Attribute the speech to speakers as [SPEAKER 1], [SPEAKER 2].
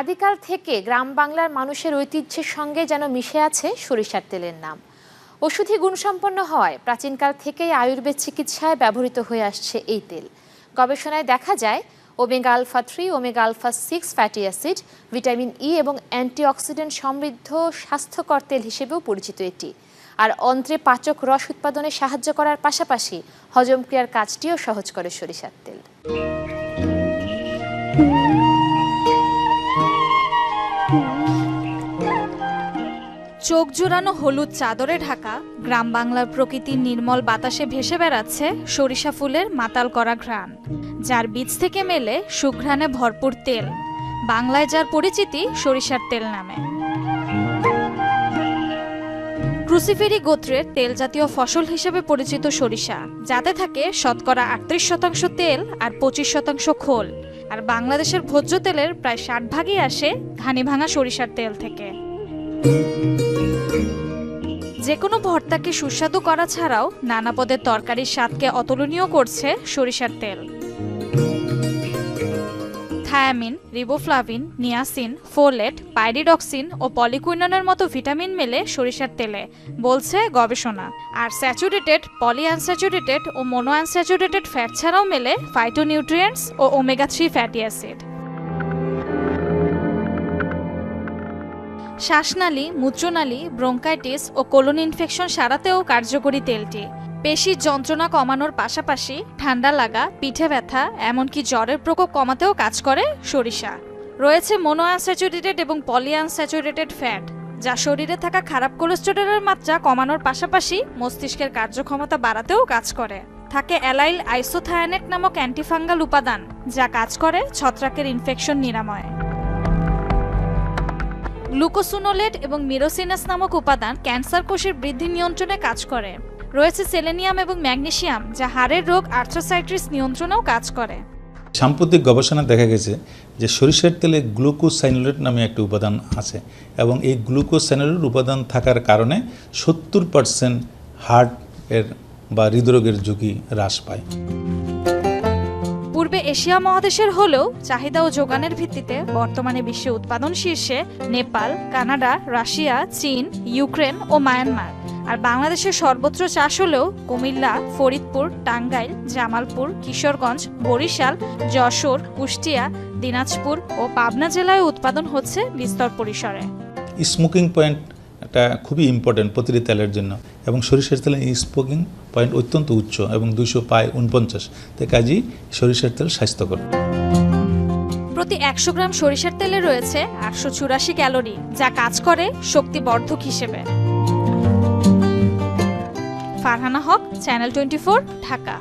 [SPEAKER 1] আদিকাল থেকে গ্রাম বাংলার মানুষের ঐতিহ্যের সঙ্গে যেন মিশে আছে সরিষার তেলের নাম। ওষুধি গুণসম্পন্ন হওয়ায় প্রাচীনকাল থেকেই আয়ুর্বেদ চিকিৎসায় ব্যবহৃত হয়ে আসছে এই তেল। গবেষণায় দেখা যায়, omega alpha three, omega alpha six fatty acid, vitamin E এবং অ্যান্টিঅক্সিডেন্ট সমৃদ্ধ স্বাস্থ্যকর তেল হিসেবেও পরিচিত এটি। আর অন্ত্রে পাচক রস উৎপাদনে সাহায্য করার পাশাপাশি হজম ক্রিয়ার কাজটিও সহজ করে সরিষার তেল।
[SPEAKER 2] চোখ জোড়ানো হলুদ চাদরে ঢাকা গ্রাম বাংলার প্রকৃতির নির্মল বাতাসে ভেসে বেড়াচ্ছে সরিষা ফুলের মাতাল করা ঘ্রাণ, যার বীজ থেকে মেলে সুঘ্রাণে ভরপুর তেল। বাংলায় যার পরিচিতি সরিষার তেল নামে। ক্রুসিফেরি গোত্রের তেল জাতীয় ফসল হিসেবে পরিচিত সরিষা, যাতে থাকে শতকরা আটত্রিশ শতাংশ তেল আর পঁচিশ শতাংশ খোল। আর বাংলাদেশের ভোজ্য তেলের প্রায় ষাট ভাগই আসে ঘানি ভাঙা সরিষার তেল থেকে। যে কোনো ভর্তাকে সুস্বাদু করা ছাড়াও নানা পদের তরকারির স্বাদকে অতুলনীয় করছে সরিষার তেল। Thiamine riboflavin, niacin, folate, pyridoxine ও পলিকুইননের মতো ভিটামিন মেলে সরিষার তেলে, বলছে গবেষণা। আর স্যাচুরেটেড পলি আনস্যাচুরেটেড ও মোনো আনস্যাচুরেটেড ফ্যাট ছাড়াও মেলে ফাইটোনিউট্রিয়েন্টস ও ওমেগা থ্রি ফ্যাটি অ্যাসিড শ্বাসনালী, মূত্রনালী, ব্রঙ্কাইটিস ও কোলন ইনফেকশন সারাতেও কার্যকরী তেলটি। পেশির যন্ত্রণা কমানোর পাশাপাশি ঠান্ডা লাগা, পিঠে ব্যথা, এমনকি জ্বরের প্রকোপ কমাতেও কাজ করে সরিষা। রয়েছে মোনো আনস্যাচুরেটেড এবং পলি আনস্যাচুরেটেড ফ্যাট যা শরীরে থাকা খারাপ কোলেস্টেরলের মাত্রা কমানোর পাশাপাশি মস্তিষ্কের কার্যক্ষমতা বাড়াতেও কাজ করে। থাকে অ্যালাইল আইসোথায়ানেট নামক অ্যান্টিফাঙ্গাল উপাদান, যা কাজ করে ছত্রাকের ইনফেকশন নিরাময়। গ্লুকোসুনোলেট এবং মিরোসিনাস নামক উপাদান ক্যান্সার কোষের বৃদ্ধি নিয়ন্ত্রণে কাজ করে। রয়েছে সেলেনিয়াম এবং ম্যাগনেসিয়াম যা হাড়ের রোগ আর্থ্রোসাইট্রিস নিয়ন্ত্রণেও কাজ করে।
[SPEAKER 3] সাম্প্রতিক গবেষণা দেখা গেছে যে সরিষার তেলে গ্লুকোসাইনোলেট নামে একটি উপাদান আছে এবং এই গ্লুকোসাইনোলেট উপাদান থাকার কারণে সত্তর পার্সেন্ট হার্ট এর বা হৃদরোগের ঝুঁকি হ্রাস পায়।
[SPEAKER 2] পূর্বে এশিয়া মহাদেশের হলেও চাহিদা ও যোগানের ভিত্তিতে বর্তমানে বিশ্বে উৎপাদন শীর্ষে নেপাল কানাডা রাশিয়া চীন ইউক্রেন ও মায়ানমার। আর বাংলাদেশের সর্বত্র চাষ হলেও কুমিল্লা ফরিদপুর টাঙ্গাইল জামালপুর কিশোরগঞ্জ বরিশাল যশোর কুষ্টিয়া দিনাজপুর ও পাবনা জেলায় উৎপাদন হচ্ছে বিস্তর পরিসরে।
[SPEAKER 3] স্মোকিং পয়েন্ট একটা খুবই ইম্পর্টেন্ট প্রতিটি তেলের জন্য। এবং সরিষার তেলের স্মোকিং পয়েন্ট অত্যন্ত উচ্চ এবং দুইশো পায় উনপঞ্চাশ তাই কাজেই সরিষার তেল স্বাস্থ্যকর।
[SPEAKER 2] প্রতি একশো গ্রাম সরিষার তেলে রয়েছে আটশো চুরাশি ক্যালোরি যা কাজ করে শক্তিবর্ধক হিসেবে। Farhana Haque channel twenty Dhaka.